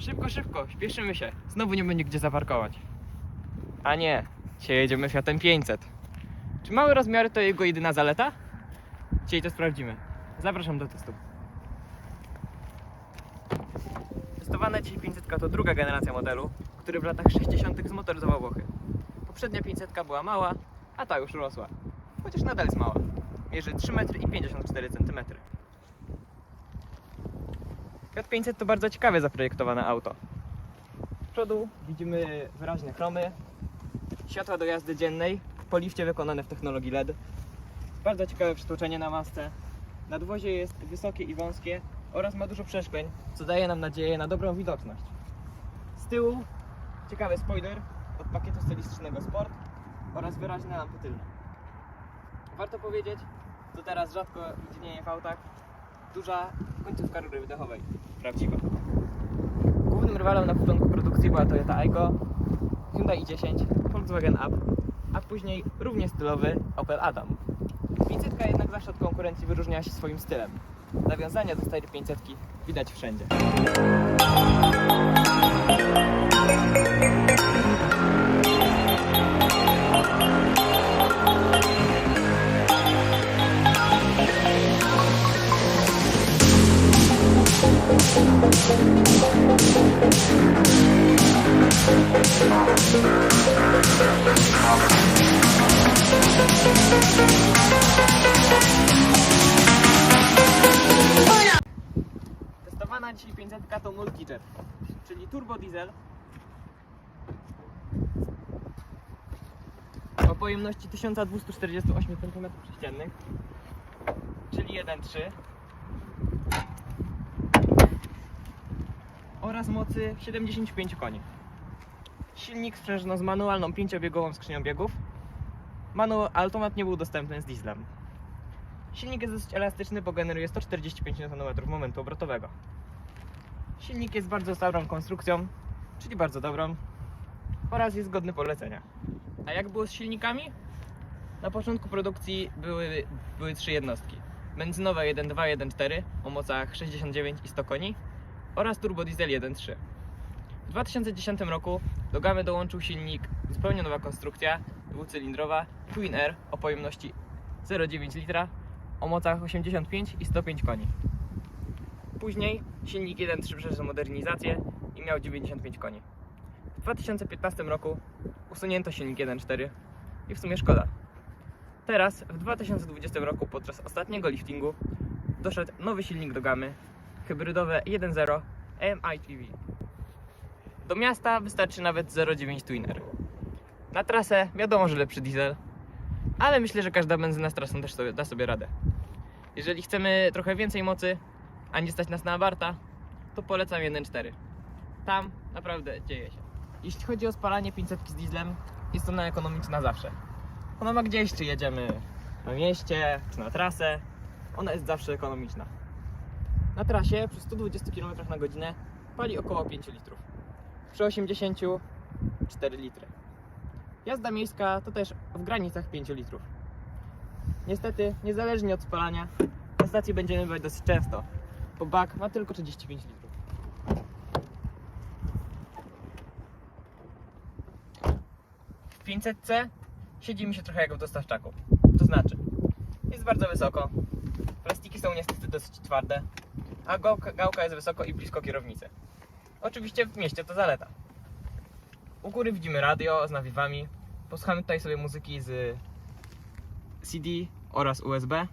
Szybko, szybko, śpieszymy się. Znowu nie będzie gdzie zaparkować. A nie, dzisiaj jedziemy Fiatem 500. Czy małe rozmiary to jego jedyna zaleta? Dzisiaj to sprawdzimy. Zapraszam do testu. Testowana dzisiaj 500 to druga generacja modelu, który w latach 60. zmotoryzował Włochy. Poprzednia 500 była mała, a ta już rosła. Chociaż nadal jest mała. Mierzy 3 metry i 54 cm. Fiat 500 to bardzo ciekawie zaprojektowane auto. Z przodu widzimy wyraźne chromy, światła do jazdy dziennej, po lifcie wykonane w technologii LED. Bardzo ciekawe przytłoczenie na masce. Nadwozie jest wysokie i wąskie oraz ma dużo przeszkleń, co daje nam nadzieję na dobrą widoczność. Z tyłu ciekawy spoiler od pakietu stylistycznego Sport oraz wyraźne lampy tylne. Warto powiedzieć, co teraz rzadko widnieje w autach, duża końcówka rury wydechowej. Prawdziwa. Głównym rywalem na początku produkcji była Toyota Aygo, Hyundai i10, Volkswagen Up, a później równie stylowy Opel Adam. 500 jednak zawsze od konkurencji wyróżniała się swoim stylem. Nawiązania do starej 500 widać wszędzie. Testowana dzisiaj 500 to Multijet, czyli turbo diesel o pojemności 1248 cm3, czyli 1.3 oraz mocy 75 koni. Silnik sprzężono z manualną pięciobiegową skrzynią biegów. Manual automat nie był dostępny z dieslem. Silnik jest dosyć elastyczny, bo generuje 145 Nm momentu obrotowego. Silnik jest bardzo starą konstrukcją, czyli bardzo dobrą oraz jest godny polecenia. A jak było z silnikami? Na początku produkcji były, były trzy jednostki. Benzynowe 1.2, 1.4 o mocach 69 i 100 koni oraz turbodiesel 1.3. W 2010 roku do gamy dołączył silnik zupełnie nowa konstrukcja, dwucylindrowa Twin Air o pojemności 0,9 litra o mocach 85 i 105 koni. Później silnik 1.3 przeszedł modernizację i miał 95 koni. W 2015 roku usunięto silnik 1.4 i w sumie szkoda. Teraz, w 2020 roku, podczas ostatniego liftingu, doszedł nowy silnik do gamy, hybrydowe 1.0 MITV. Do miasta wystarczy nawet 0,9 Twinner. Na trasę wiadomo, że lepszy diesel, ale myślę, że każda benzyna z trasą też sobie, da sobie radę. Jeżeli chcemy trochę więcej mocy, a nie stać nas na Abarta, to polecam 1.4. Tam naprawdę dzieje się. Jeśli chodzi o spalanie 500 z dieslem, jest ona ekonomiczna zawsze. Ona ma gdzieś, czy jedziemy na mieście, czy na trasę, ona jest zawsze ekonomiczna. Na trasie przy 120 km na godzinę pali około 5 litrów. Przy 80 4 litry. Jazda miejska to też w granicach 5 litrów. Niestety, niezależnie od spalania, na stacji będziemy bywać dosyć często, bo bak ma tylko 35 litrów. W 500C siedzi mi się trochę jak w dostawczaku. To znaczy, jest bardzo wysoko, plastiki są niestety dosyć twarde, a gałka, gałka jest wysoko i blisko kierownicy. Oczywiście w mieście to zaleta. U góry widzimy radio z nawiewami. Posłuchamy tutaj sobie muzyki z CD oraz USB.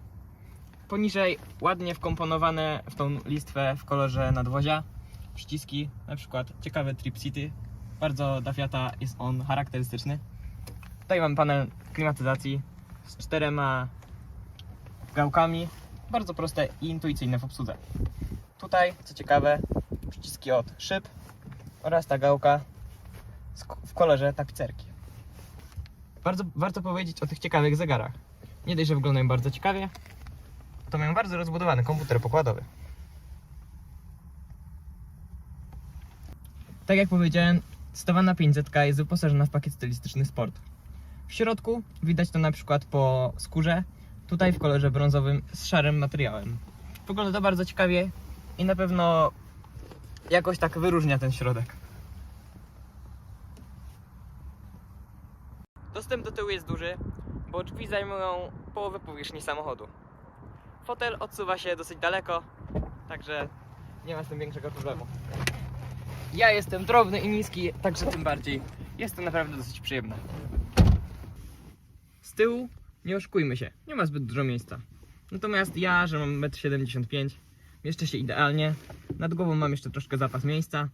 Poniżej ładnie wkomponowane w tą listwę w kolorze nadwozia przyciski, na przykład ciekawy Trip City. Bardzo dla Fiata jest on charakterystyczny. Tutaj mamy panel klimatyzacji z czterema gałkami. Bardzo proste i intuicyjne w obsłudze. Tutaj, co ciekawe, przyciski od szyb oraz ta gałka w kolorze tapicerki. Bardzo warto powiedzieć o tych ciekawych zegarach. Nie dość, że wyglądają bardzo ciekawie, to mają bardzo rozbudowany komputer pokładowy. Tak jak powiedziałem, testowana 500 jest wyposażona w pakiet stylistyczny Sport. W środku widać to na przykład po skórze, tutaj w kolorze brązowym z szarym materiałem. Wygląda to bardzo ciekawie i na pewno jakoś tak wyróżnia ten środek. Dostęp do tyłu jest duży, bo drzwi zajmują połowę powierzchni samochodu. Fotel odsuwa się dosyć daleko, także nie ma z tym większego problemu. Ja jestem drobny i niski, także tym bardziej jest to naprawdę dosyć przyjemne. Z tyłu, nie oszukujmy się, nie ma zbyt dużo miejsca. Natomiast ja, że mam 1,75 m, mieszczę się idealnie. Nad głową mam jeszcze troszkę zapas miejsca.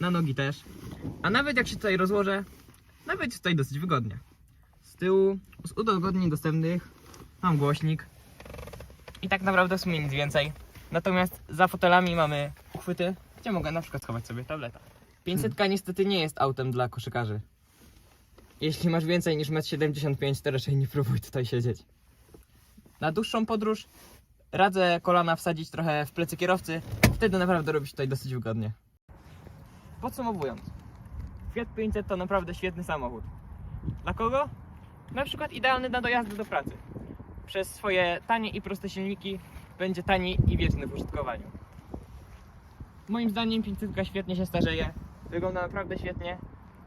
Na nogi też. A nawet jak się tutaj rozłożę, nawet jest tutaj dosyć wygodnie. Z tyłu, z udogodnień dostępnych, mam głośnik. I tak naprawdę w sumie nic więcej. Natomiast za fotelami mamy uchwyty, gdzie mogę na przykład schować sobie tableta. 500 niestety nie jest autem dla koszykarzy. Jeśli masz więcej niż 1,75 m, to raczej nie próbuj tutaj siedzieć. Na dłuższą podróż radzę kolana wsadzić trochę w plecy kierowcy, wtedy naprawdę robi się tutaj dosyć wygodnie. Podsumowując, Fiat 500 to naprawdę świetny samochód. Dla kogo? Na przykład idealny na dojazdy do pracy. Przez swoje tanie i proste silniki będzie tani i wieczny w użytkowaniu. Moim zdaniem 500 świetnie się starzeje, wygląda naprawdę świetnie,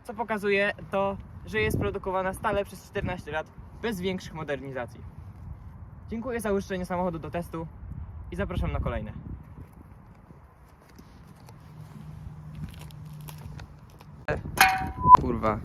co pokazuje to, że jest produkowana stale przez 14 lat bez większych modernizacji. Dziękuję za użyczenie samochodu do testu i zapraszam na kolejne. Kurwa.